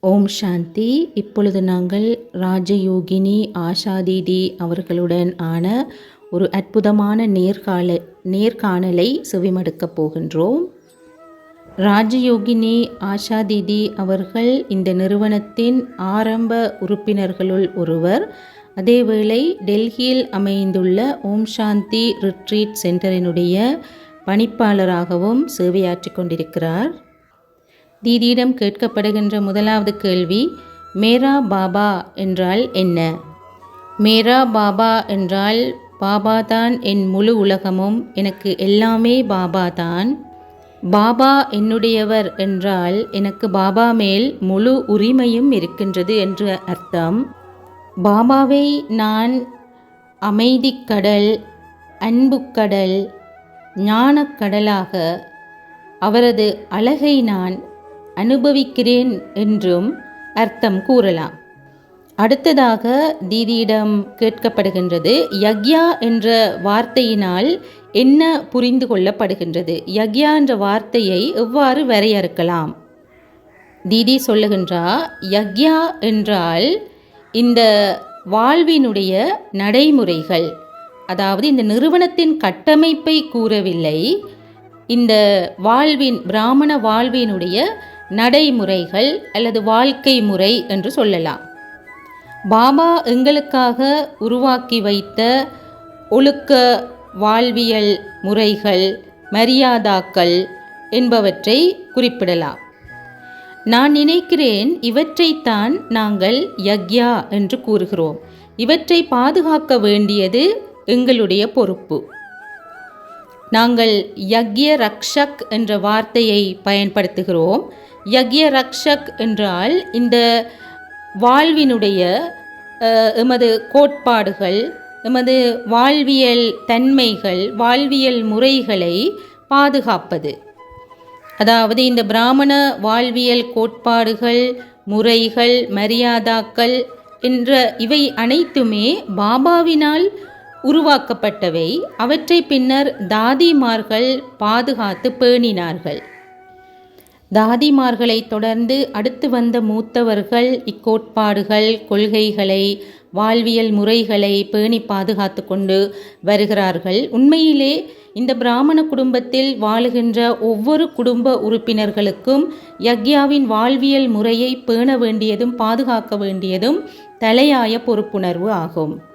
ஓம் சாந்தி. இப்பொழுது நாங்கள் ராஜயோகினி ஆஷாதீதி அவர்களுடன் ஆன ஒரு அற்புதமான நேர்கால நேர்காணலை செவிமடுக்கப் போகின்றோம். ராஜயோகினி ஆஷாதீதி அவர்கள் இந்த நிறுவனத்தின் ஆரம்ப உறுப்பினர்களுள் ஒருவர். அதேவேளை டெல்லியில் அமைந்துள்ள ஓம் சாந்தி ரிட்ரீட் சென்டரினுடைய பணிப்பாளராகவும் சேவையாற்றிக் கொண்டிருக்கிறார். தீதியிடம் கேட்கப்படுகின்ற முதலாவது கேள்வி மேரா பாபா என்றால் என்ன? மேரா பாபா என்றால் பாபா தான் என் முழு உலகமும் எனக்கு எல்லாமே பாபா தான். பாபா என்னுடையவர் என்றால் எனக்கு பாபா மேல் முழு உரிமையும் இருக்கின்றது என்று அர்த்தம். பாபாவை நான் அமைதிக்கடல் அன்புக்கடல் ஞானக்கடலாக அவரது அழகை நான் அனுபவிக்கிறேன் என்றும் அர்த்தம் கூறலாம். அடுத்ததாக தீதியிடம் கேட்கப்படுகின்றது யக்யா என்ற வார்த்தையினால் என்ன புரிந்து கொள்ளப்படுகின்றது? யக்யா என்ற வார்த்தையை எவ்வாறு வரையறுக்கலாம்? தீதி சொல்லுகின்றா யக்யா என்றால் இந்த வாழ்வினுடைய நடைமுறைகள் அதாவது இந்த நிறுவனத்தின் கட்டமைப்பை கூறவில்லை இந்த வாழ்வின் பிராமண வாழ்வினுடைய நடைமுறைகள் அல்லது வாழ்க்கை முறை என்று சொல்லலாம். பாபா எங்களுக்காக உருவாக்கி வைத்த ஒழுக்க வாழ்வியல் முறைகள் மரியாதாக்கள் என்பவற்றை குறிப்பிடலாம். நான் நினைக்கிறேன் இவற்றைத்தான் நாங்கள் யக்யா என்று கூறுகிறோம். இவற்றை பாதுகாக்க வேண்டியது எங்களுடைய பொறுப்பு. நாங்கள் யக்ய ரக்ஷக் என்ற வார்த்தையை பயன்படுத்துகிறோம். யக்ய ரக்ஷக் என்றால் இந்த வாழ்வினுடைய எமது கோட்பாடுகள் எமது வாழ்வியல் தன்மைகள் வாழ்வியல் முறைகளை பாதுகாப்பது. அதாவது இந்த பிராமண வாழ்வியல் கோட்பாடுகள் முறைகள் மரியாதாக்கள் என்ற இவை அனைத்துமே பாபாவினால் உருவாக்கப்பட்டவை. அவற்றை பின்னர் தாதிமார்கள் பாதுகாத்து பேணினார்கள். தாதிமார்களை தொடர்ந்து அடுத்து வந்த மூத்தவர்கள் இக்கோட்பாடுகள் கொள்கைகளை வாழ்வியல் முறைகளை பேணி பாதுகாத்து கொண்டு வருகிறார்கள். உண்மையிலே இந்த பிராமண குடும்பத்தில் வாழுகின்ற ஒவ்வொரு குடும்ப உறுப்பினர்களுக்கும் யக்யாவின் வாழ்வியல் முறையை பேண வேண்டியதும் பாதுகாக்க வேண்டியதும் தலையாய பொறுப்புணர்வு ஆகும்.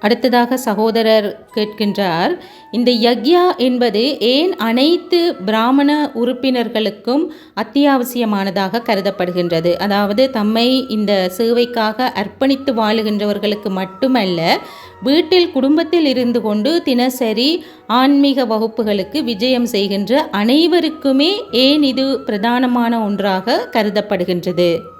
அடுத்ததாக சகோதரர் கேட்கின்றார் இந்த யக்யா என்பது ஏன் அனைத்து பிராமண உறுப்பினர்களுக்கும் அத்தியாவசியமானதாக கருதப்படுகின்றது? அதாவது தம்மை இந்த சேவைக்காக அர்ப்பணித்து வாழுகின்றவர்களுக்கு மட்டுமல்ல வீட்டில் குடும்பத்தில் இருந்து கொண்டு தினசரி ஆன்மீக வகுப்புகளுக்கு விஜயம் செய்கின்ற அனைவருக்குமே ஏன் இது பிரதானமான ஒன்றாக கருதப்படுகின்றது?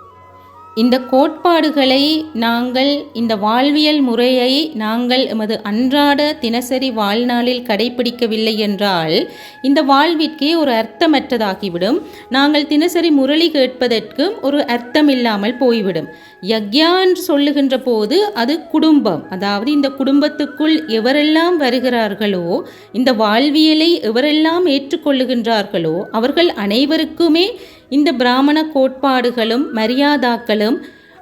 இந்த கோட்பாடுகளை நாங்கள் இந்த வாழ்வியல் முறையை நாங்கள் எமது அன்றாட தினசரி வாழ்நாளில் கடைபிடிக்கவில்லை என்றால் இந்த வாழ்விற்கே ஒரு அர்த்தமற்றதாகிவிடும். நாங்கள் தினசரி முரளி கேட்பதற்கும் ஒரு அர்த்தமில்லாமல் போய்விடும். யக்யா என்று சொல்லுகின்ற போது அது குடும்பம். அதாவது இந்த குடும்பத்துக்குள் எவரெல்லாம் வருகிறார்களோ இந்த வாழ்வியலை எவரெல்லாம் ஏற்றுக்கொள்ளுகின்றார்களோ அவர்கள் அனைவருக்குமே இந்த பிராமண கோட்பாடுகளும் மரியாதாக்களும்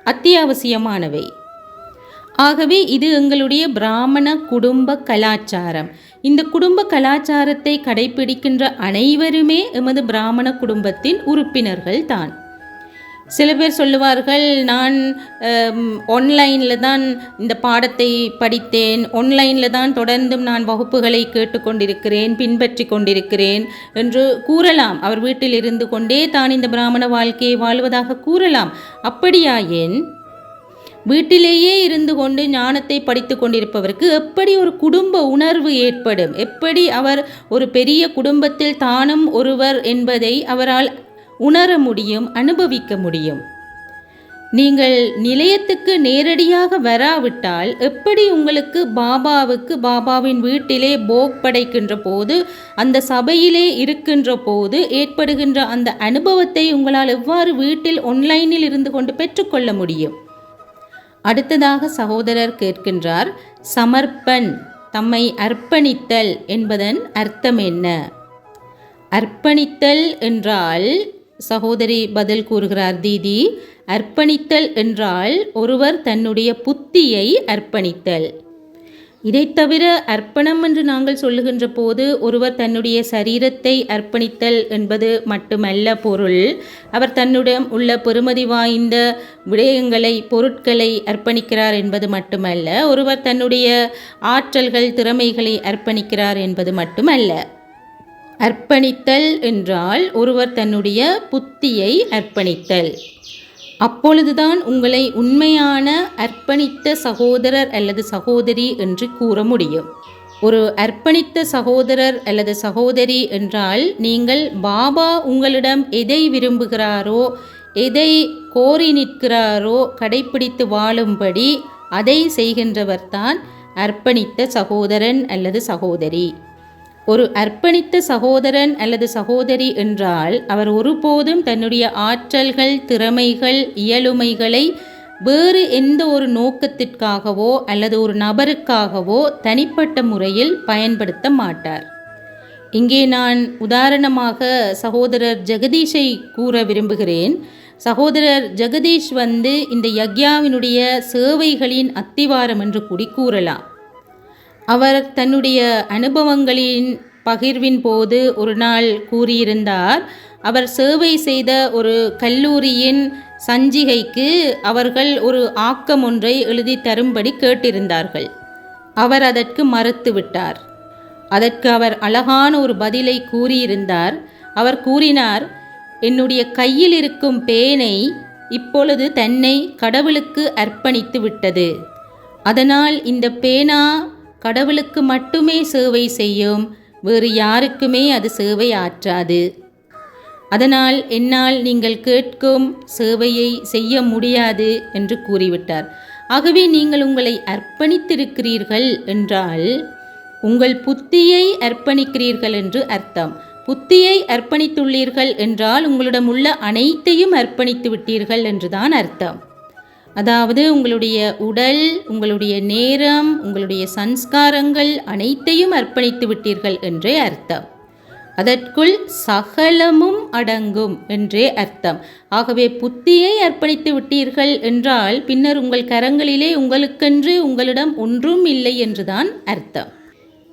அத்தியாவசியமானவை. ஆகவே இது எங்களுடைய பிராமண குடும்ப கலாச்சாரம். இந்த குடும்ப கலாச்சாரத்தை கடைபிடிக்கின்ற அனைவருமே எமது பிராமண குடும்பத்தின் உறுப்பினர்கள் தான் சில பேர் சொல்லுவார்கள் நான் ஆன்லைனில் தான் இந்த பாடத்தை படித்தேன். ஆன்லைனில் தான் தொடர்ந்தும் நான் வகுப்புகளை கேட்டுக்கொண்டிருக்கிறேன் பின்பற்றி கொண்டிருக்கிறேன் என்று கூறலாம். அவர் வீட்டில் இருந்து கொண்டே தான் இந்த பிராமண வாழ்க்கையை வாழ்வதாக கூறலாம். அப்படியாயேன் வீட்டிலேயே இருந்து கொண்டு ஞானத்தை படித்து கொண்டிருப்பவருக்கு எப்படி ஒரு குடும்ப உணர்வு ஏற்படும்? எப்படி அவர் ஒரு பெரிய குடும்பத்தில் தானும் ஒருவர் என்பதை அவரால் உணர முடியும் அனுபவிக்க முடியும். நீங்கள் நிலையத்துக்கு நேரடியாக வராவிட்டால் எப்படி உங்களுக்கு பாபாவுக்கு பாபாவின் வீட்டிலே போக் படைக்கின்ற போது அந்த சபையிலே இருக்கின்ற போது ஏற்படுகின்ற அந்த அனுபவத்தை உங்களால் எவ்வாறு வீட்டில் ஒன்லைனில் இருந்து கொண்டு பெற்றுக்கொள்ள முடியும்? அடுத்ததாக சகோதரர் கேட்கின்றார் சமர்ப்பன் தம்மை அர்ப்பணித்தல் என்பதன் அர்த்தம் என்ன? அர்ப்பணித்தல் என்றால் சகோதரி பதில் கூறுகிறார் தீதி அர்ப்பணித்தல் என்றால் ஒருவர் தன்னுடைய புத்தியை அர்ப்பணித்தல். இதை தவிர அர்ப்பணம் என்று நாங்கள் சொல்லுகின்ற போது ஒருவர் தன்னுடைய சரீரத்தை அர்ப்பணித்தல் என்பது மட்டுமல்ல பொருள். அவர் தன்னுடன் உள்ள பெறுமதி வாய்ந்த விடயங்களை பொருட்களை அர்ப்பணிக்கிறார் என்பது மட்டுமல்ல ஒருவர் தன்னுடைய ஆற்றல்கள் திறமைகளை அர்ப்பணிக்கிறார் என்பது மட்டுமல்ல. அர்ப்பணித்தல் என்றால் ஒருவர் தன்னுடைய புத்தியை அர்ப்பணித்தல். அப்பொழுதுதான் உங்களை உண்மையான அர்ப்பணித்த சகோதரர் அல்லது சகோதரி என்று கூற முடியும். ஒரு அர்ப்பணித்த சகோதரர் அல்லது சகோதரி என்றால் நீங்கள் பாபா உங்களிடம் எதை விரும்புகிறாரோ எதை கோரி நிற்கிறாரோ கடைப்பிடித்து வாழும்படி அதை செய்கின்றவர்தான் அர்ப்பணித்த சகோதரன் அல்லது சகோதரி. ஒரு அர்ப்பணித்த சகோதரன் அல்லது சகோதரி என்றால் அவர் ஒருபோதும் தன்னுடைய ஆற்றல்கள் திறமைகள் இயலுமைகளை வேறு எந்த ஒரு நோக்கத்திற்காகவோ அல்லது ஒரு நபருக்காகவோ தனிப்பட்ட முறையில் பயன்படுத்த மாட்டார். இங்கே நான் உதாரணமாக சகோதரர் ஜெகதீஷை கூற விரும்புகிறேன். சகோதரர் ஜெகதீஷ் வந்து இந்த யக்யாவினுடைய சேவைகளின் அத்திவாரம் என்று கூடி கூறலாம். அவர் தன்னுடைய அனுபவங்களின் பகிர்வின் போது ஒரு நாள் கூறியிருந்தார் அவர் சேவை செய்த ஒரு கல்லூரியின் சஞ்சிகைக்கு அவர்கள் ஒரு ஆக்கம் ஒன்றை எழுதி தரும்படி கேட்டிருந்தார்கள். அவர் அதற்கு மறுத்துவிட்டார் அதற்கு அவர் அழகான ஒரு பதிலை கூறியிருந்தார். அவர் கூறினார் என்னுடைய கையில் இருக்கும் பேனை இப்பொழுது தன்னை கடவுளுக்கு அர்ப்பணித்து விட்டது. அதனால் இந்த பேனா கடவுளுக்கு மட்டுமே சேவை செய்யும். வேறு யாருக்குமே அது சேவை ஆற்றாது. அதனால் என்னால் நீங்கள் கேட்கும் சேவையை செய்ய முடியாது என்று கூறிவிட்டார். ஆகவே நீங்கள் உங்களை அர்ப்பணித்திருக்கிறீர்கள் என்றால் உங்கள் புத்தியை அர்ப்பணிக்கிறீர்கள் என்று அர்த்தம். புத்தியை அர்ப்பணித்துள்ளீர்கள் என்றால் உங்களிடம் உள்ள அனைத்தையும் அர்ப்பணித்து விட்டீர்கள் என்றுதான் அர்த்தம். அதாவது உங்களுடைய உடல் உங்களுடைய நேரம் உங்களுடைய சன்ஸ்காரங்கள் அனைத்தையும் அர்ப்பணித்து விட்டீர்கள் என்றே அர்த்தம். அதற்குள் சகலமும் அடங்கும் என்றே அர்த்தம். ஆகவே புத்தியை அர்ப்பணித்து விட்டீர்கள் என்றால் பின்னர் உங்கள் கரங்களிலே உங்களுக்கென்று உங்களிடம் ஒன்றும் இல்லை என்றுதான் அர்த்தம்.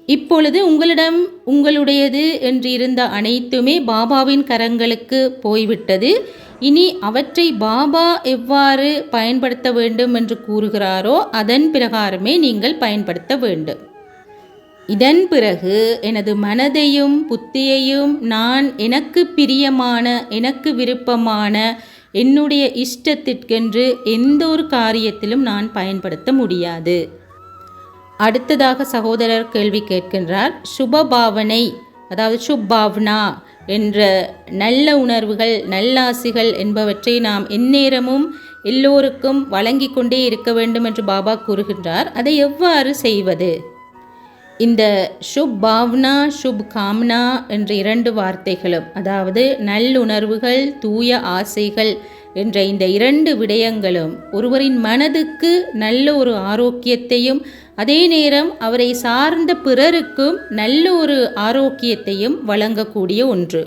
இப்பொழுது உங்களிடம் உங்களுடையது என்று இருந்த அனைத்துமே பாபாவின் கரங்களுக்கு போய்விட்டது. இனி அவற்றை பாபா எவ்வாறு பயன்படுத்த வேண்டும் என்று கூறுகிறாரோ அதன் பிரகாரமே நீங்கள் பயன்படுத்த வேண்டும். இதன் பிறகு எனது மனதையும் புத்தியையும் நான் எனக்கு பிரியமான எனக்கு விருப்பமான என்னுடைய இஷ்டத்திற்கென்று எந்த ஒரு காரியத்திலும் நான் பயன்படுத்த முடியாது. அடுத்ததாக சகோதரர் கேள்வி கேட்கின்றார் சுப பாவனை அதாவது சுப்பாவ்னா என்ற நல்ல உணர்வுகள் நல்லாசிகள் என்பவற்றை நாம் எந்நேரமும் எல்லோருக்கும் வழங்கி கொண்டே இருக்க வேண்டும் என்று பாபா கூறுகின்றார். அதை எவ்வாறு செய்வது? இந்த சுப் பாவ்னா சுப் காம்னா என்ற இரண்டு வார்த்தைகளும் அதாவது நல்லுணர்வுகள் தூய ஆசைகள் என்ற இந்த இரண்டு விடயங்களும் ஒருவரின் மனதுக்கு நல்ல ஒரு ஆரோக்கியத்தையும் அதே நேரம் அவரை சார்ந்த பிறருக்கும் நல்ல ஒரு ஆரோக்கியத்தையும் வழங்கக்கூடிய ஒன்று.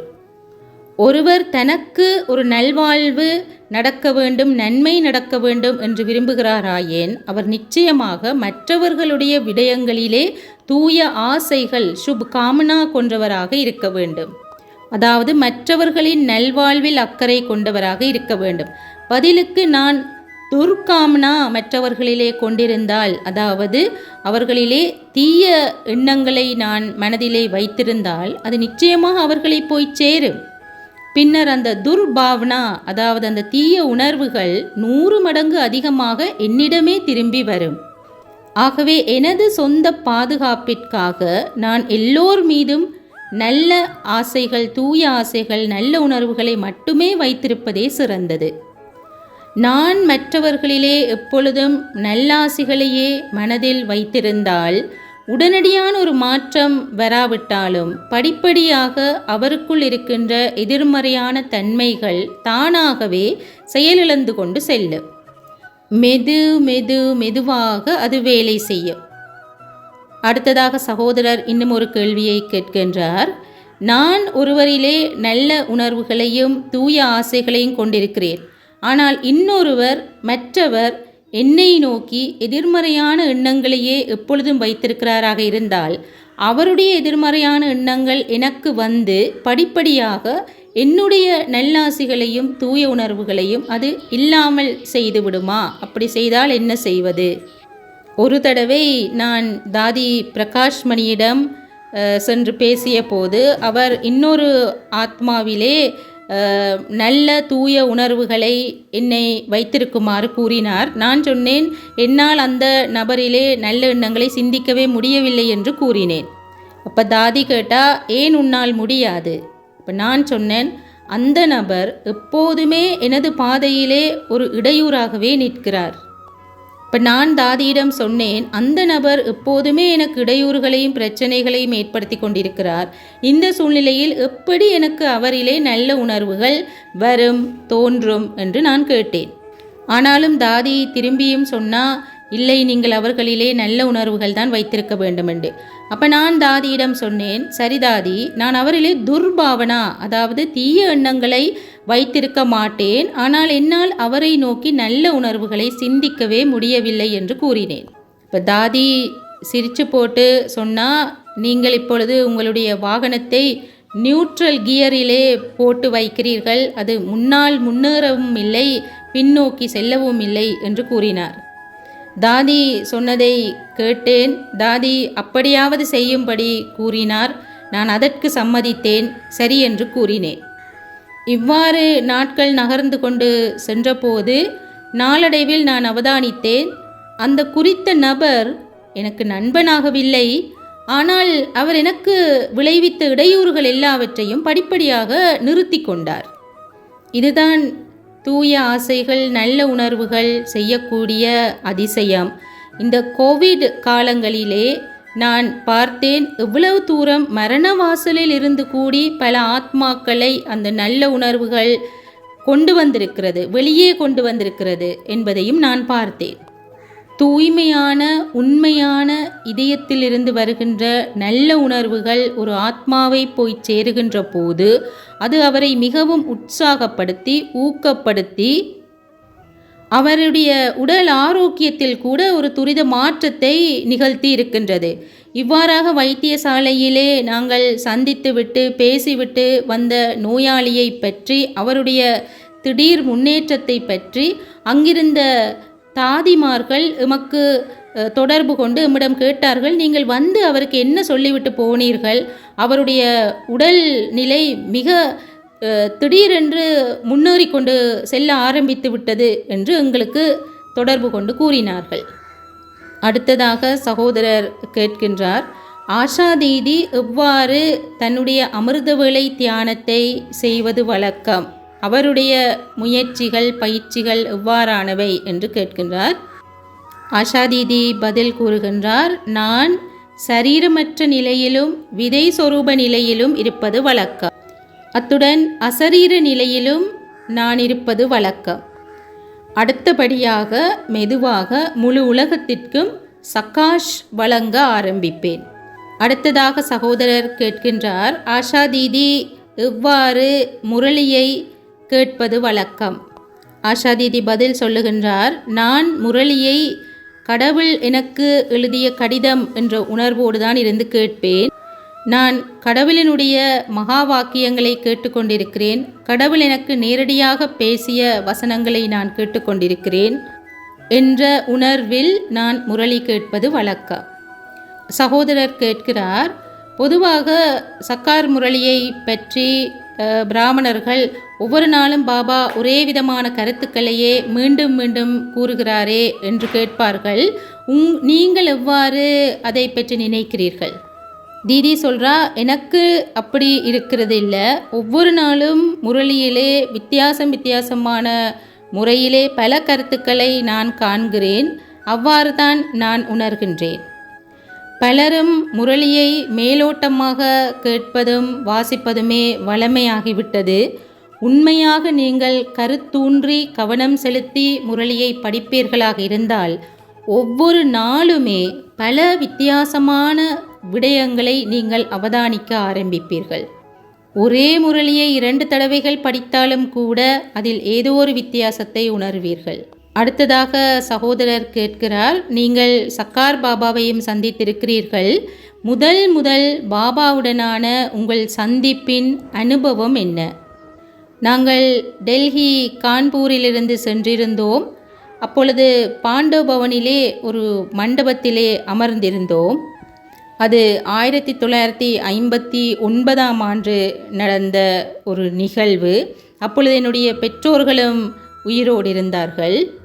ஒருவர் தனக்கு ஒரு நல்வாழ்வு நடக்க வேண்டும் நன்மை நடக்க வேண்டும் என்று விரும்புகிறாராயேன் அவர் நிச்சயமாக மற்றவர்களுடைய விடயங்களிலே தூய ஆசைகள் சுப் காமனா கொன்றவராக இருக்க வேண்டும். அதாவது மற்றவர்களின் நல்வாழ்வில் அக்கறை கொண்டவராக இருக்க வேண்டும். பதிலுக்கு நான் துர்காம்னா மற்றவர்களிலே கொண்டிருந்தால் அதாவது அவர்களிலே தீய எண்ணங்களை நான் மனதிலே வைத்திருந்தால் அது நிச்சயமாக அவர்களை போய் சேரும். பின்னர் அந்த துர்பாவனா அதாவது அந்த தீய உணர்வுகள் நூறு மடங்கு அதிகமாக என்னிடமே திரும்பி வரும். ஆகவே எனது சொந்த பாதுகாப்பிற்காக நான் எல்லோர் மீதும் நல்ல ஆசைகள் தூய ஆசைகள் நல்ல உணர்வுகளை மட்டுமே வைத்திருப்பதே சிறந்தது. நான் மற்றவர்களிலே எப்பொழுதும் நல்லாசைகளையே மனதில் வைத்திருந்தால் உடனடியான ஒரு மாற்றம் வராவிட்டாலும் படிப்படியாக அவருக்குள் இருக்கின்ற எதிர்மறையான தன்மைகள் தானாகவே செயலிழந்து கொண்டு செல்லும். மெது மெது மெதுவாக அது வேலை செய்யும். அடுத்ததாக சகோதரர் இன்னும் ஒரு கேள்வியை கேட்கின்றார். நான் ஒருவரிலே நல்ல உணர்வுகளையும் தூய ஆசைகளையும் கொண்டிருக்கிறேன். ஆனால் இன்னொருவர் மற்றவர் என்னை நோக்கி எதிர்மறையான எண்ணங்களையே எப்பொழுதும் வைத்திருக்கிறாராக இருந்தால் அவருடைய எதிர்மறையான எண்ணங்கள் எனக்கு வந்து படிப்படியாக என்னுடைய நல்லாசிகளையும் தூய உணர்வுகளையும் அது இல்லாமல் செய்துவிடுமா? அப்படி செய்தால் என்ன செய்வது? ஒரு தடவை நான் தாதி பிரகாஷ் மணியிடம் சென்று பேசிய போது அவர் இன்னொரு ஆத்மாவிலே நல்ல தூய உணர்வுகளை என்னை வைத்திருக்குமாறு கூறினார். நான் சொன்னேன் என்னால் அந்த நபரிலே நல்ல எண்ணங்களை சிந்திக்கவே முடியவில்லை என்று கூறினேன். அப்போ தாதி கேட்டா ஏன் உன்னால் முடியாது? இப்போ நான் சொன்னேன் அந்த நபர் எப்போதுமே எனது பாதையிலே ஒரு இடையூறாகவே நிற்கிறார். இப்போ நான் தாதியிடம் சொன்னேன் அந்த நபர் எப்போதுமே எனக்கு இடையூறுகளையும் பிரச்சனைகளையும் ஏற்படுத்தி கொண்டிருக்கிறார். இந்த சூழ்நிலையில் எப்படி எனக்கு அவரிலே நல்ல உணர்வுகள் வரும் தோன்றும் என்று நான் கேட்டேன். ஆனாலும் தாதி திரும்பியும் சொன்னால் இல்லை நீங்கள் அவர்களிலே நல்ல உணர்வுகள் தான் வைத்திருக்க வேண்டும் என்று அப்போ நான் தாதியிடம் சொன்னேன் சரி தாதி நான் அவரிலே துர்பாவனா அதாவது தீய எண்ணங்களை வைத்திருக்க மாட்டேன் ஆனால் என்னால் அவரை நோக்கி நல்ல உணர்வுகளை சிந்திக்கவே முடியவில்லை என்று கூறினேன். இப்போ தாதி சிரிச்சு போட்டு சொன்னால் நீங்கள் இப்பொழுது உங்களுடைய வாகனத்தை நியூட்ரல் கியரிலே போட்டு வைக்கிறீர்கள் அது முன்னால் முன்னேறவும் இல்லை பின்னோக்கி செல்லவும் இல்லை என்று கூறினார். தாதி சொன்னதை கேட்டேன். தாதி அப்படியாவது செய்யும்படி கூறினார். நான் அதற்கு சம்மதித்தேன். சரி என்று கூறினேன். இவ்வாறு நாட்கள் நகர்ந்து கொண்டு சென்றபோது நாளடைவில் நான் அவதானித்தேன். அந்த குறித்த நபர் எனக்கு நண்பனாகவில்லை. ஆனால் அவர் எனக்கு விளைவித்த இடையூறுகள் எல்லாவற்றையும் படிப்படியாக நிறுத்தி கொண்டார். இதுதான் தூய ஆசைகள் நல்ல உணர்வுகள் செய்யக்கூடிய அதிசயம். இந்த கோவிட் காலங்களிலே நான் பார்த்தேன் எவ்வளவு தூரம் மரண வாசலில் இருந்து கூடி பல ஆத்மாக்களை அந்த நல்ல உணர்வுகள் கொண்டு வந்திருக்கிறது வெளியே கொண்டு வந்திருக்கிறது என்பதையும் நான் பார்த்தேன். தூய்மையான உண்மையான இதயத்திலிருந்து வருகின்ற நல்ல உணர்வுகள் ஒரு ஆத்மாவை போய் சேருகின்ற போது அது அவரை மிகவும் உற்சாகப்படுத்தி ஊக்கப்படுத்தி அவருடைய உடல் ஆரோக்கியத்தில் கூட ஒரு துரித மாற்றத்தை நிகழ்த்தி இருக்கின்றது. இவ்வாறாக வைத்தியசாலையிலே நாங்கள் சந்தித்துவிட்டு பேசிவிட்டு வந்த நோயாளியை பற்றி அவருடைய திடீர் முன்னேற்றத்தை பற்றி அங்கிருந்த தாதிமார்கள் எமக்கு தொடர்பு கொண்டு எம்மிடம் கேட்டார்கள் நீங்கள் வந்து அவருக்கு என்ன சொல்லிவிட்டு போனீர்கள்? அவருடைய உடல் நிலை மிக திடீரென்று முன்னேறி கொண்டு செல்ல ஆரம்பித்து விட்டது என்று எங்களுக்கு தொடர்பு கொண்டு கூறினார்கள். அடுத்ததாக சகோதரர் கேட்கின்றார் ஆஷா தீதி எவ்வாறு தன்னுடைய அமிர்தவேளை தியானத்தை செய்வது வழக்கம்? அவருடைய முயற்சிகள் பயிற்சிகள் எவ்வாறானவை என்று கேட்கின்றார். ஆஷாதீதி பதில் கூறுகின்றார் நான் சரீரமற்ற நிலையிலும் விதை சொரூப நிலையிலும் இருப்பது வழக்கம். அத்துடன் அசரீர நிலையிலும் நான் இருப்பது வழக்கம். அடுத்தபடியாக மெதுவாக முழு உலகத்திற்கும் சகாஷ் வழங்க ஆரம்பிப்பேன். அடுத்ததாக சகோதரர் கேட்கின்றார் ஆஷா தீதி எவ்வாறு முரளியை கேட்பது வழக்கம். ஆஷா தீதி பதில் சொல்லுகின்றார் நான் முரளியை கடவுள் எனக்கு எழுதிய கடிதம் என்ற உணர்வோடு தான் இருந்து கேட்பேன். நான் கடவுளினுடைய மகா வாக்கியங்களை கேட்டுக்கொண்டிருக்கிறேன். கடவுள் எனக்கு நேரடியாக பேசிய வசனங்களை நான் கேட்டுக்கொண்டிருக்கிறேன் என்ற உணர்வில் நான் முரளி கேட்பது வழக்கம். சகோதரர் கேட்கிறார் பொதுவாக சக்கார் முரளியை பற்றி பிராமணர்கள் ஒவ்வொரு நாளும் பாபா ஒரே விதமான கருத்துக்களையே மீண்டும் மீண்டும் கூறுகிறாரே என்று கேட்பார்கள். உங் நீங்கள் எவ்வாறு அதை பற்றி நினைக்கிறீர்கள்? தீதி சொல்கிறா எனக்கு அப்படி இருக்கிறது இல்லை. ஒவ்வொரு நாளும் முரளியிலே வித்தியாசம் வித்தியாசமான முறையிலே பல கருத்துக்களை நான் காண்கிறேன். அவ்வாறு தான் நான் உணர்கின்றேன். பலரும் முரளியை மேலோட்டமாக கேட்பதும் வாசிப்பதுமே வழமையாகிவிட்டது உண்மையாக நீங்கள் கருத்தூன்றி கவனம் செலுத்தி முரளியை படிப்பீர்களாக இருந்தால் ஒவ்வொரு நாளுமே பல வித்தியாசமான விடயங்களை நீங்கள் அவதானிக்க ஆரம்பிப்பீர்கள். ஒரே முரளியை இரண்டு தடவைகள் படித்தாலும் கூட அதில் ஏதோ ஒரு வித்தியாசத்தை உணர்வீர்கள். அடுத்ததாக சகோதரர் கேட்கிறார் நீங்கள் சக்கார் பாபாவையும் சந்தித்திருக்கிறீர்கள். முதல் முதல் பாபாவுடனான உங்கள் சந்திப்பின் அனுபவம் என்ன? நாங்கள் டெல்லி கான்பூரிலிருந்து சென்றிருந்தோம். அப்பொழுது பாண்டவபவனிலே ஒரு மண்டபத்திலே அமர்ந்திருந்தோம். அது ஆயிரத்தி தொள்ளாயிரத்தி ஐம்பத்தி ஒன்பதாம் ஆண்டு நடந்த ஒரு நிகழ்வு. அப்பொழுது என்னுடைய பெற்றோர்களும் உயிரோடு இருந்தார்கள்.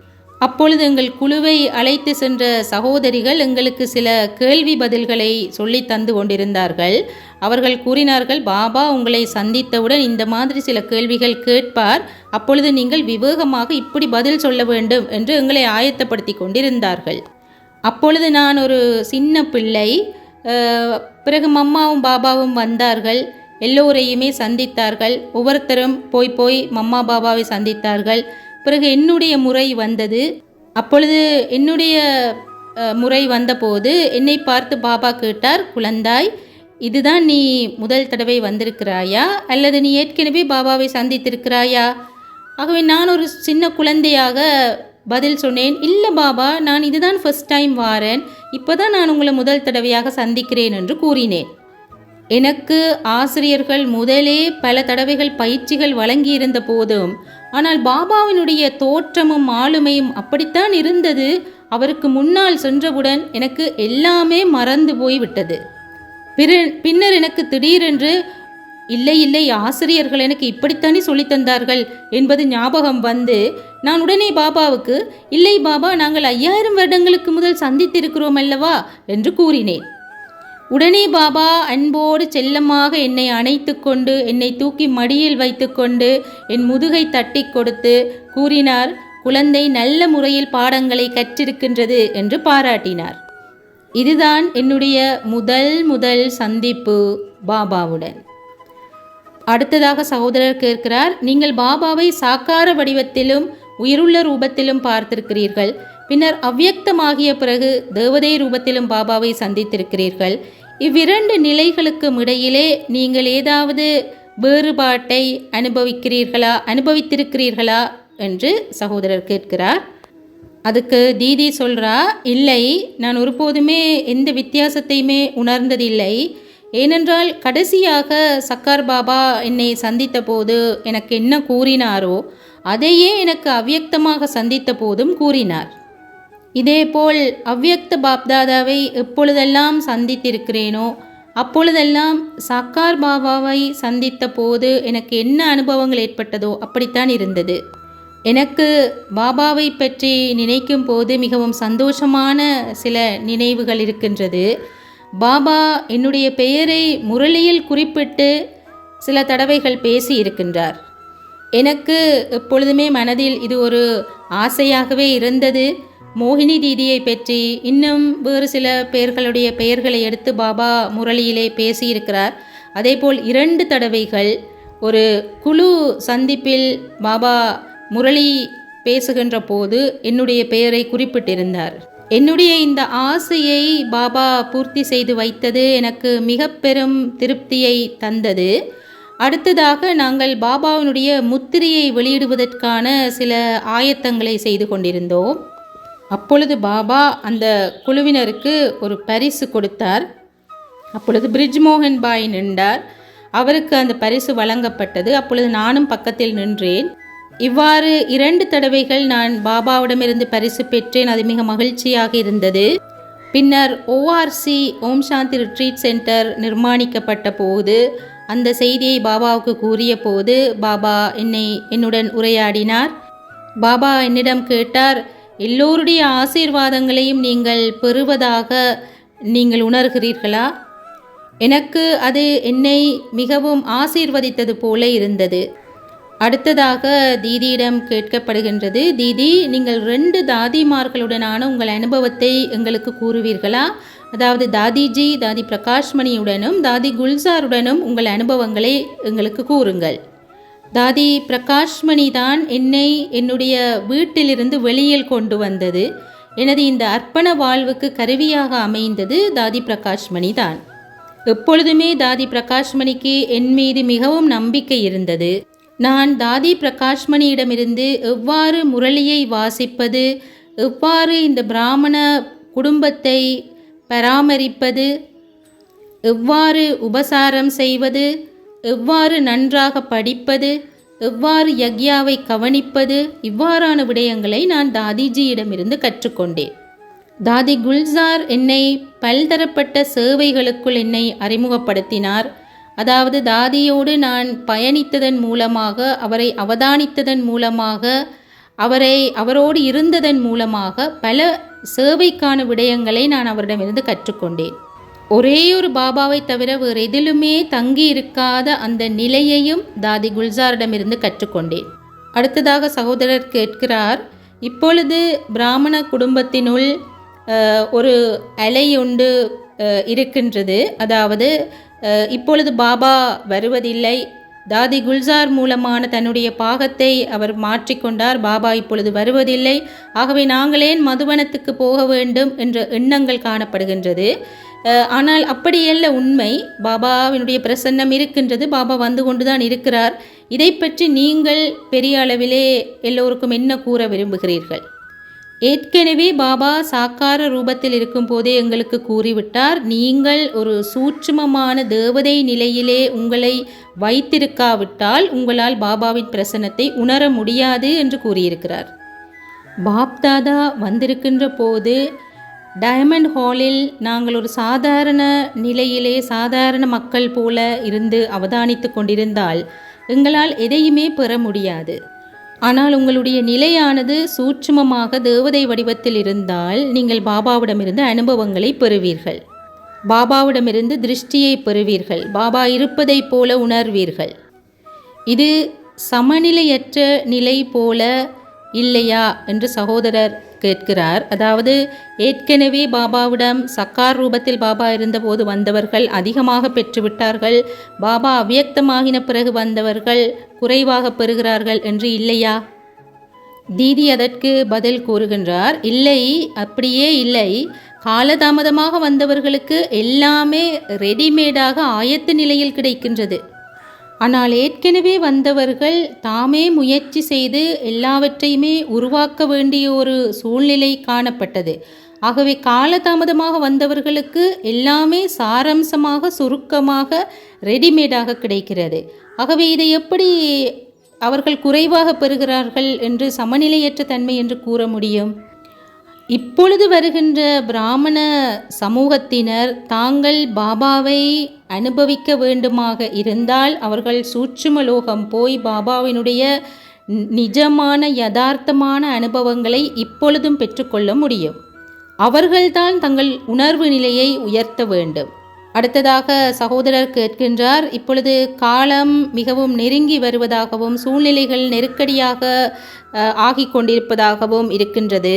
அப்பொழுது எங்கள் குழுவை அழைத்து சென்ற சகோதரிகள் எங்களுக்கு சில கேள்வி பதில்களை சொல்லி தந்து கொண்டிருந்தார்கள். அவர்கள் கூறினார்கள் பாபா உங்களை சந்தித்தவுடன் இந்த மாதிரி சில கேள்விகள் கேட்பார். அப்பொழுது நீங்கள் விவேகமாக இப்படி பதில் சொல்ல வேண்டும் என்று எங்களை ஆயத்தப்படுத்தி கொண்டிருந்தார்கள். அப்பொழுது நான் ஒரு சின்ன பிள்ளை பிறகு மம்மாவும் பாபாவும் வந்தார்கள். எல்லோரையுமே சந்தித்தார்கள். ஒவ்வொருத்தரும் போய் போய் மம்மா பாபாவை சந்தித்தார்கள். பிறகு என்னுடைய முறை வந்தது. அப்பொழுது என்னுடைய முறை வந்தபோது என்னை பார்த்து பாபா கேட்டார் குழந்தாய் இதுதான் நீ முதல் தடவை வந்திருக்கிறாயா? அல்லது நீ ஏற்கனவே பாபாவை சந்தித்திருக்கிறாயா? ஆகவே நான் ஒரு சின்ன குழந்தையாக பதில் சொன்னேன் இல்லை பாபா நான் இதுதான் ஃபர்ஸ்ட் டைம் வாரேன். இப்போ தான் நான் உங்களை முதல் தடவையாக சந்திக்கிறேன் என்று கூறினேன். எனக்கு ஆசிரியர்கள் முதலே பல தடவைகள் பயிற்சிகள் வழங்கியிருந்த போதும் ஆனால் பாபாவினுடைய தோற்றமும் ஆளுமையும் அப்படித்தான் இருந்தது. அவருக்கு முன்னால் சென்றவுடன் எனக்கு எல்லாமே மறந்து போய்விட்டது. பிற பின்னர் எனக்கு திடீரென்று இல்லை இல்லை ஆசிரியர்கள் எனக்கு இப்படித்தானே சொல்லித் தந்தார்கள் என்பது ஞாபகம் வந்து நான் உடனே பாபாவுக்கு இல்லை பாபா நாங்கள் ஐயாயிரம் வருடங்களுக்கு முதல் சந்தித்திருக்கிறோம் அல்லவா? என்று கூறினேன். உடனே பாபா அன்போடு செல்லமாக என்னை அணைத்து கொண்டு என்னை தூக்கி மடியில் வைத்துக்கொண்டு என் முதுகை தட்டி கொடுத்து கூறினார் குழந்தை நல்ல முறையில் பாடங்களை கற்றிருக்கின்றது என்று பாராட்டினார். இதுதான் என்னுடைய முதல் முதல் சந்திப்பு பாபாவுடன். அடுத்ததாக சகோதரர் கேட்கிறார் நீங்கள் பாபாவை சாக்கார வடிவத்திலும் உயிருள்ள ரூபத்திலும் பார்த்திருக்கிறீர்கள். பின்னர் அவ்யக்தமாகிய பிறகு தேவதை ரூபத்திலும் பாபாவை சந்தித்திருக்கிறீர்கள். இவ்விரண்டு நிலைகளுக்கும் இடையிலே நீங்கள் ஏதாவது வேறுபாட்டை அனுபவிக்கிறீர்களா அனுபவித்திருக்கிறீர்களா என்று சகோதரர் கேட்கிறார். அதுக்கு தீதி சொல்கிறா இல்லை நான் ஒருபோதுமே எந்த வித்தியாசத்தையுமே உணர்ந்ததில்லை. ஏனென்றால் கடைசியாக சக்கார் பாபா என்னை சந்தித்த போது எனக்கு என்ன கூறினாரோ அதையே எனக்கு அவ்வியக்தமாக சந்தித்த போதும் கூறினார். இதேபோல் அவ்யக்த பாப்தாதாவை எப்பொழுதெல்லாம் சந்தித்திருக்கிறேனோ அப்பொழுதெல்லாம் சாக்கார் பாபாவை சந்தித்த போது எனக்கு என்ன அனுபவங்கள் ஏற்பட்டதோ அப்படித்தான் இருந்தது. எனக்கு பாபாவை பற்றி நினைக்கும் போது மிகவும் சந்தோஷமான சில நினைவுகள் இருக்கின்றது. பாபா என்னுடைய பெயரை முரளியில் குறிப்பிட்டு சில தடவைகள் பேசி இருக்கின்றார். எனக்கு எப்பொழுதுமே மனதில் இது ஒரு ஆசையாகவே இருந்தது. மோகினி தீதியை பற்றி இன்னும் வேறு சில பெயர்களுடைய பெயர்களை எடுத்து பாபா முரளியிலே பேசியிருக்கிறார். அதேபோல் இரண்டு தடவைகள் ஒரு குழு சந்திப்பில் பாபா முரளி பேசுகின்ற போது என்னுடைய பெயரை குறிப்பிட்டிருந்தார். என்னுடைய இந்த ஆசையை பாபா பூர்த்தி செய்து வைத்தது எனக்கு மிக பெரும் திருப்தியை தந்தது. அடுத்ததாக நாங்கள் பாபாவினுடைய முத்திரையை வெளியிடுவதற்கான சில ஆயத்தங்களை செய்து கொண்டிருந்தோம். அப்பொழுது பாபா அந்த குழுவினருக்கு ஒரு பரிசு கொடுத்தார். அப்பொழுது பிரிஜ் மோகன் பாய் நின்றார். அவருக்கு அந்த பரிசு வழங்கப்பட்டது. அப்பொழுது நானும் பக்கத்தில் நின்றேன். இவ்வாறு இரண்டு தடவைகள் நான் பாபாவிடமிருந்து பரிசு பெற்றேன். அது மிக மகிழ்ச்சியாக இருந்தது. பின்னர் ORC Om Shanti retreat centre நிர்மாணிக்கப்பட்ட போது அந்த செய்தியை பாபாவுக்கு கூறிய போது பாபா என்னை என்னுடன் உரையாடினார். பாபா என்னிடம் கேட்டார் எல்லோருடைய ஆசீர்வாதங்களையும் நீங்கள் பெறுவதாக நீங்கள் உணர்கிறீர்களா? எனக்கு அது என்னை மிகவும் ஆசீர்வதித்தது போல இருந்தது. அடுத்ததாக தீதியிடம் கேட்கப்படுகின்றது தீதி நீங்கள் ரெண்டு தாதிமார்களுடனான உங்கள் அனுபவத்தை எங்களுக்கு கூறுவீர்களா? அதாவது தாதிஜி தாதி பிரகாஷ்மணியுடனும் தாதி குல்சாருடனும் உங்கள் அனுபவங்களை எங்களுக்கு கூறுங்கள். தாதி பிரகாஷ்மணி தான் என்னை என்னுடைய வீட்டிலிருந்து வெளியில் கொண்டு வந்தது. எனது இந்த அர்ப்பண வாழ்வுக்கு கருவியாக அமைந்தது தாதி பிரகாஷ்மணி தான் எப்பொழுதுமே தாதி பிரகாஷ்மணிக்கு என் மீது மிகவும் நம்பிக்கை இருந்தது. நான் தாதி பிரகாஷ்மணியிடமிருந்து எவ்வாறு முரளியை வாசிப்பது எவ்வாறு இந்த பிராமண குடும்பத்தை பராமரிப்பது எவ்வாறு உபசாரம் செய்வது எவ்வாறு நன்றாக படிப்பது எவ்வாறு யக்யாவை கவனிப்பது இவ்வாறான விடயங்களை நான் தாதிஜியிடமிருந்து கற்றுக்கொண்டேன். தாதி குல்சார் என்னை பல்தரப்பட்ட சேவைகளுக்குள் என்னை அறிமுகப்படுத்தினார். அதாவது தாதியோடு நான் பயணித்ததன் மூலமாக அவரை அவதானித்ததன் மூலமாக அவரை அவரோடு இருந்ததன் மூலமாக பல சேவைக்கான விடயங்களை நான் அவரிடமிருந்து கற்றுக்கொண்டேன். ஒரே ஒரு பாபாவை தவிர வேறு எதிலுமே தங்கி இருக்காத அந்த நிலையையும் தாதி குல்சாரிடமிருந்து கற்றுக்கொண்டேன். அடுத்ததாக சகோதரர் கேட்கிறார் இப்பொழுது பிராமண குடும்பத்தினுள் ஒரு அலை உண்டு இருக்கின்றது. அதாவது இப்பொழுது பாபா வருவதில்லை. தாதி குல்சார் மூலமான தன்னுடைய பாகத்தை அவர் மாற்றிக்கொண்டார் பாபா இப்பொழுது வருவதில்லை. ஆகவே நாங்களேன் மதுவனத்துக்கு போக வேண்டும்? என்ற எண்ணங்கள் காணப்படுகின்றது. ஆனால் அப்படியல்ல உண்மை. பாபாவினுடைய பிரசன்னம் இருக்கின்றது. பாபா வந்து கொண்டுதான் இருக்கிறார். இதை பற்றி நீங்கள் பெரிய அளவிலே எல்லோருக்கும் என்ன கூற விரும்புகிறீர்கள்? ஏற்கனவே பாபா சாக்கார ரூபத்தில் இருக்கும் போதே எங்களுக்கு கூறிவிட்டார். நீங்கள் ஒரு சூட்சுமமான தேவதை நிலையிலே உங்களை வைத்திருக்காவிட்டால் உங்களால் பாபாவின் பிரசன்னத்தை உணர முடியாது என்று கூறியிருக்கிறார். பாப்தாதா வந்திருக்கின்ற போது டயமண்ட் ஹாலில் நாங்கள் ஒரு சாதாரண நிலையிலே சாதாரண மக்கள் போல இருந்து அவதானித்து கொண்டிருந்தால் எங்களால் எதையுமே பெற முடியாது. ஆனால் உங்களுடைய நிலையானது சூட்சுமமாக தேவதை வடிவத்தில் இருந்தால் நீங்கள் பாபாவிடமிருந்து அனுபவங்களை பெறுவீர்கள். பாபாவிடமிருந்து திருஷ்டியை பெறுவீர்கள். பாபா இருப்பதைப் போல உணர்வீர்கள். இது சமநிலையற்ற நிலை போல இல்லையா என்று சகோதரர் கேட்கிறார். அதாவது ஏற்கனவே பாபாவிடம் சக்கார் ரூபத்தில் பாபா இருந்தபோது வந்தவர்கள் அதிகமாக பெற்றுவிட்டார்கள். பாபா அவ்வியக்தமாகின பிறகு வந்தவர்கள் குறைவாக பெறுகிறார்கள் என்று இல்லையா? தீதி அதற்கு பதில் கூறுகின்றார் இல்லை அப்படியே இல்லை. காலதாமதமாக வந்தவர்களுக்கு எல்லாமே ரெடிமேடாக ஆயத்த நிலையில் கிடைக்கின்றது. ஆனால் ஏற்கனவே வந்தவர்கள் தாமே முயற்சி செய்து எல்லாவற்றையுமே உருவாக்க வேண்டிய ஒரு சூழ்நிலை காணப்பட்டது. ஆகவே காலதாமதமாக வந்தவர்களுக்கு எல்லாமே சாரம்சமாக சுருக்கமாக ரெடிமேடாக கிடைக்கிறது. ஆகவே இதை எப்படி அவர்கள் குறைவாக பெறுகிறார்கள் என்று சமநிலையற்ற தன்மை என்று கூற முடியும்? இப்பொழுது வருகின்ற பிராமண சமூகத்தினர் தாங்கள் பாபாவை அனுபவிக்க வேண்டுமாக இருந்தால் அவர்கள் சூட்சுமலோகம் போய் பாபாவினுடைய நிஜமான யதார்த்தமான அனுபவங்களை இப்பொழுதும் பெற்றுக்கொள்ள முடியும். அவர்கள்தான் தங்கள் உணர்வு நிலையை உயர்த்த வேண்டும். அடுத்ததாக சகோதரர் கேட்கின்றார் இப்பொழுது காலம் மிகவும் நெருங்கி வருவதாகவும் சூழ்நிலைகள் நெருக்கடியாக ஆகி கொண்டிருப்பதாகவும் இருக்கின்றது.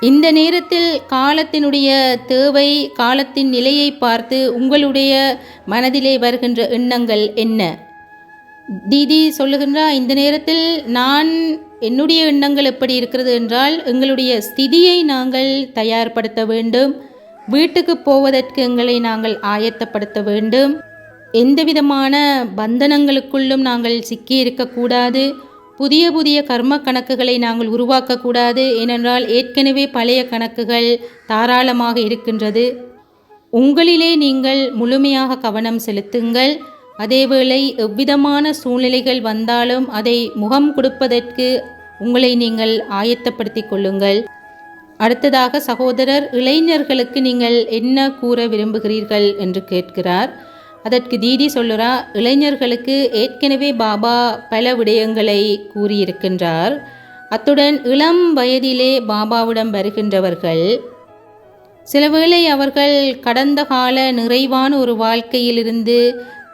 இந்த நேரத்தில் காலத்தினுடைய தேவை காலத்தின் நிலையை பார்த்து உங்களுடைய மனதிலே வருகின்ற எண்ணங்கள் என்ன? தீதி சொல்லுகின்றா இந்த நேரத்தில் நான் என்னுடைய எண்ணங்கள் எப்படி இருக்கிறது என்றால் எங்களுடைய ஸ்திதியை நாங்கள் தயார்படுத்த வேண்டும். வீட்டுக்கு போவதற்கு எங்களை நாங்கள் ஆயத்தப்படுத்த வேண்டும். எந்த விதமான பந்தனங்களுக்குள்ளும் நாங்கள் சிக்கி இருக்கக்கூடாது புதிய புதிய கர்ம கணக்குகளை நாங்கள் உருவாக்கக்கூடாது ஏனென்றால் ஏற்கனவே பழைய கணக்குகள் தாராளமாக இருக்கின்றது. உங்களிலே நீங்கள் முழுமையாக கவனம் செலுத்துங்கள். அதேவேளை எவ்விதமான சூழ்நிலைகள் வந்தாலும் அதை முகம் கொடுப்பதற்கு உங்களை நீங்கள் ஆயத்தப்படுத்திக் கொள்ளுங்கள். அடுத்ததாக சகோதரர் இளைஞர்களுக்கு நீங்கள் என்ன கூற விரும்புகிறீர்கள் என்று கேட்கிறார். அதற்கு தீதி சொல்லுறா இளைஞர்களுக்கு ஏற்கனவே பாபா பல விடயங்களை கூறியிருக்கின்றார். அத்துடன் இளம் வயதிலே பாபாவிடம் வருகின்றவர்கள் சிலவேளை அவர்கள் கடந்த கால நிறைவான ஒரு வாழ்க்கையிலிருந்து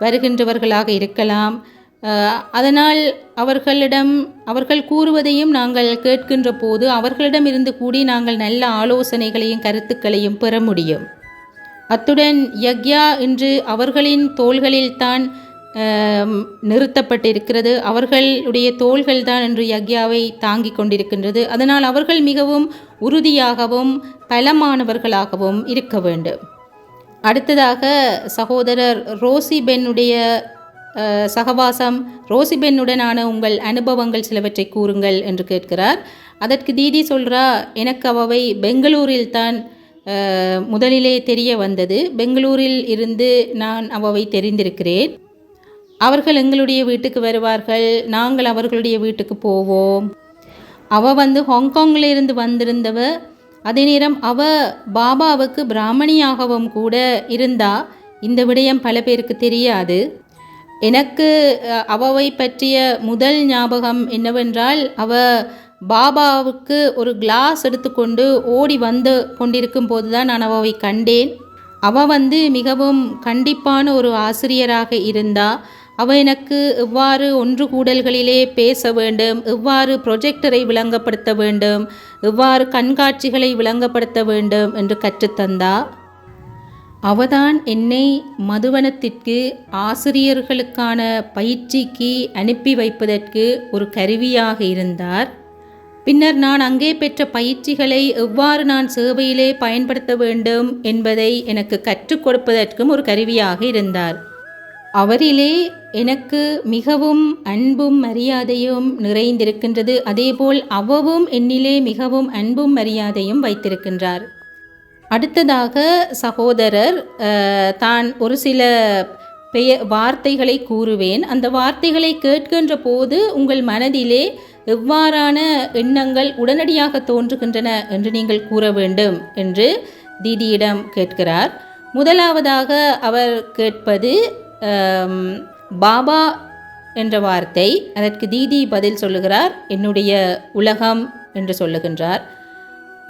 வருகின்றவர்களாக இருக்கலாம். அதனால் அவர்களிடம் அவர்கள் கூறுவதையும் நாங்கள் கேட்கின்ற போது அவர்களிடம் இருந்து கூடி நாங்கள் நல்ல ஆலோசனைகளையும் கருத்துக்களையும் பெற முடியும். அத்துடன் யக்யா இன்று அவர்களின் தோள்களில்தான் நிறுத்தப்பட்டிருக்கிறது. அவர்களுடைய தோள்கள் தான் இன்று யக்யாவை தாங்கிக் கொண்டிருக்கின்றது. அதனால் அவர்கள் மிகவும் உறுதியாகவும் பலமானவர்களாகவும் இருக்க வேண்டும். அடுத்ததாக சகோதரர் ரோசி பென்னுடைய சகவாசம். ரோசி பென்னுடனான உங்கள் அனுபவங்கள் சிலவற்றை கூறுங்கள் என்று கேட்கிறார். அதற்கு தீதி சொல்கிறா எனக்கு அவை பெங்களூரில் தான் முதலிலே தெரிய வந்தது பெங்களூரில் இருந்து நான் அவை தெரிந்திருக்கிறேன். அவர்கள் எங்களுடைய வீட்டுக்கு வருவார்கள். நாங்கள் அவர்களுடைய வீட்டுக்கு போவோம். அவ வந்து ஹாங்காங்கில் இருந்து வந்திருந்தவ அதே நேரம் அவ பாபாவுக்கு பிராமணியாகவும் கூட இருந்தா இந்த விடயம் பல பேருக்கு தெரியாது. எனக்கு அவவை பற்றிய முதல் ஞாபகம் என்னவென்றால் அவ பாபாவுக்கு ஒரு கிளாஸ் எடுத்துக்கொண்டு ஓடி வந்து கொண்டிருக்கும் போது தான் நான் அவவை கண்டேன். அவ வந்து மிகவும் கண்டிப்பான ஒரு ஆசிரியராக இருந்தா. அவ எனக்கு எவ்வாறு ஒன்று கூடல்களிலே பேச வேண்டும் எவ்வாறு ப்ரொஜெக்டரை விளங்கப்படுத்த வேண்டும் எவ்வாறு கண்காட்சிகளை விளங்கப்படுத்த வேண்டும் என்று கற்றுத்தந்தா அவதான் என்னை மதுவனத்திற்கு ஆசிரியர்களுக்கான பயிற்சிக்கு அனுப்பி வைப்பதற்கு ஒரு கருவியாக இருந்தார். பின்னர் நான் அங்கே பெற்ற பயிற்சிகளை எவ்வாறு நான் சேவையிலே பயன்படுத்த வேண்டும் என்பதை எனக்கு கற்றுக் கொடுப்பதற்கும் ஒரு கருவியாக இருந்தார். அவரிலே எனக்கு மிகவும் அன்பும் மரியாதையும் நிறைந்திருக்கின்றது. அதேபோல் அவவும் என்னிலே மிகவும் அன்பும் மரியாதையும் வைத்திருக்கின்றார். அடுத்ததாக சகோதரர் தான் ஒரு சில பெய வார்த்தைகளை கூறுவேன். அந்த வார்த்தைகளை கேட்கின்ற போது உங்கள் மனதிலே எவ்வாறான எண்ணங்கள் உடனடியாக தோன்றுகின்றன என்று நீங்கள் கூற வேண்டும் என்று தீதியிடம் கேட்கிறார். முதலாவதாக அவர் கேட்பது பாபா என்ற வார்த்தை அதற்கு தீதி பதில் சொல்லுகிறார் என்னுடைய உலகம் என்று சொல்லுகின்றார்.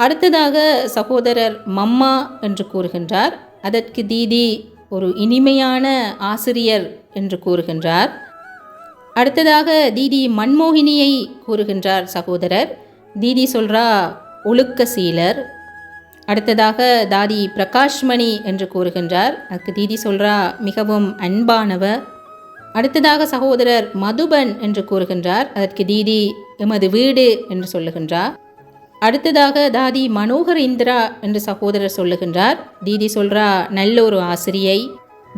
அடுத்ததாக சகோதரர் மம்மா என்று கூறுகின்றார் அதற்கு தீதி ஒரு இனிமையான ஆசிரியர் என்று கூறுகின்றார். அடுத்ததாக தீதி மன்மோகினியை கூறுகின்றார் சகோதரர். தீதி சொல்றா ஒழுக்க சீலர். அடுத்ததாக தாதி பிரகாஷ்மணி என்று கூறுகின்றார். அதுக்கு தீதி சொல்றா மிகவும் அன்பானவர். அடுத்ததாக சகோதரர் மதுபன் என்று கூறுகின்றார். அதற்கு தீதி எமது வீடு என்று சொல்லுகின்றார். அடுத்ததாக தாதி மனோகர் இந்திரா என்று சகோதரர் சொல்லுகின்றார். தீதி சொல்றா நல்ல ஒரு ஆசிரியை.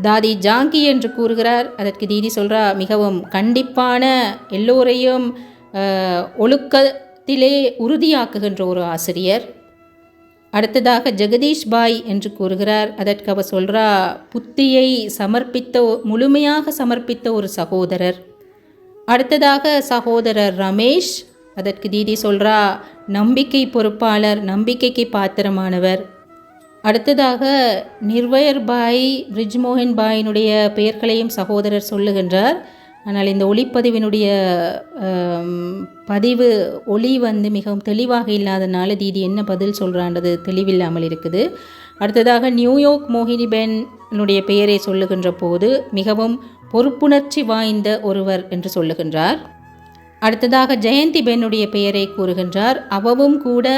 தாதி ஜாங்கி என்று கூறுகிறார். அதற்கு தீதி சொல்கிறா மிகவும் கண்டிப்பான எல்லோரையும் ஒழுக்கத்திலே உறுதியாக்குகின்ற ஒரு ஆசிரியர். அடுத்ததாக ஜெகதீஷ் பாய் என்று கூறுகிறார். அதற்கு அவர் சொல்கிறா புத்தியை சமர்ப்பித்த முழுமையாக சமர்ப்பித்த ஒரு சகோதரர். அடுத்ததாக சகோதரர் ரமேஷ் அதற்கு தீதி சொல்கிறா நம்பிக்கை பொறுப்பாளர் நம்பிக்கைக்கு பாத்திரமானவர். அடுத்ததாக நிர்வயர் பாய் பிரிஜ்மோகன் பாயினுடைய பெயர்களையும் சகோதரர் சொல்லுகின்றார். ஆனால் இந்த ஒளிப்பதிவினுடைய பதிவு ஒளி வந்து மிகவும் தெளிவாக இல்லாதனால தீதி என்ன பதில் சொல்கிறான்றது தெளிவில்லாமல் இருக்குது. அடுத்ததாக நியூயார்க் மோகினி பென்னுடைய பெயரை சொல்லுகின்ற போது மிகவும் பொறுப்புணர்ச்சி வாய்ந்த ஒருவர் என்று சொல்லுகின்றார். அடுத்ததாக ஜெயந்தி பென்னுடைய பெயரை கூறுகின்றார். அவவும் கூட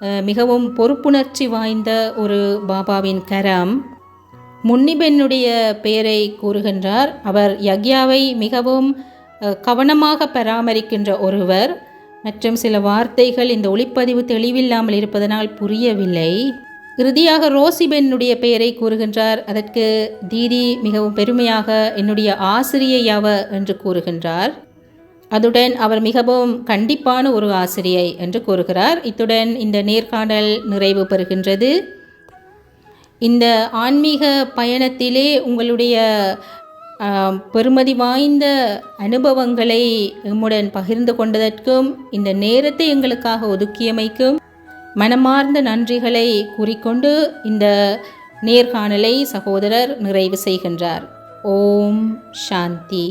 மிகவும் பொறுப்புணர்ச்சி வாய்ந்த ஒரு பாபாவின் கரம். முன்னிபெண்ணுடைய பெயரை கூறுகின்றார். அவர் யக்யாவை மிகவும் கவனமாக பராமரிக்கின்ற ஒருவர். மற்றும் சில வார்த்தைகள் இந்த ஒளிப்பதிவு தெளிவில்லாமல் இருப்பதனால் புரியவில்லை. இறுதியாக ரோசிபென்னுடைய பெயரை கூறுகின்றார். அதற்கு தீதி மிகவும் பெருமையாக என்னுடைய ஆசிரியை என்று கூறுகின்றார். அதுடன் அவர் மிகவும் கண்டிப்பான ஒரு ஆசிரியை என்று கூறுகிறார். இத்துடன் இந்த நேர்காணல் நிறைவு பெறுகின்றது. இந்த ஆன்மீக பயணத்திலே உங்களுடைய பெருமதி வாய்ந்த அனுபவங்களை எம்முடன் பகிர்ந்து கொண்டதற்கும் இந்த நேரத்தை எங்களுக்காக ஒதுக்கியமைக்கும் மனமார்ந்த நன்றிகளை கூறிக்கொண்டு இந்த நேர்காணலை சகோதரர் நிறைவு செய்கின்றார். ஓம் சாந்தி.